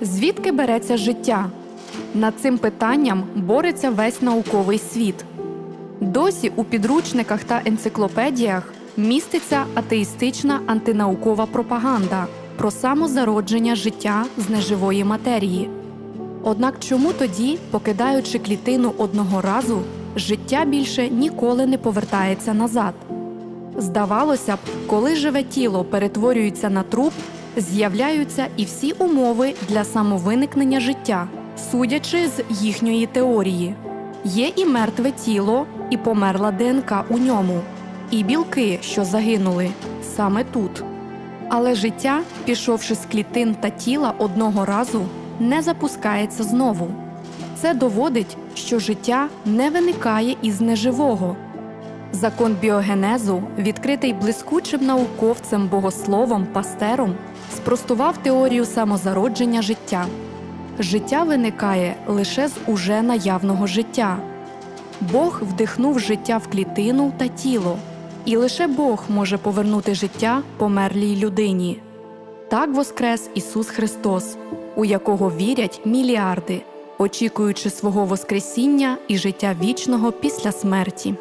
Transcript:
Звідки береться життя? Над цим питанням бореться весь науковий світ. Досі у підручниках та енциклопедіях міститься атеїстична антинаукова пропаганда про самозародження життя з неживої матерії. Однак чому тоді, покидаючи клітину одного разу, життя більше ніколи не повертається назад? Здавалося б, коли живе тіло перетворюється на труп, з'являються і всі умови для самовиникнення життя, судячи з їхньої теорії. Є і мертве тіло, і померла ДНК у ньому, і білки, що загинули саме тут. Але життя, пішовши з клітин та тіла одного разу, не запускається знову. Це доводить, що життя не виникає із неживого. Закон біогенезу, відкритий блискучим науковцем богословом Пастером, спростував теорію самозародження життя. Життя виникає лише з уже наявного життя. Бог вдихнув життя в клітину та тіло, і лише Бог може повернути життя померлій людині. Так воскрес Ісус Христос, у якого вірять мільярди, очікуючи свого Воскресіння і життя вічного після смерті.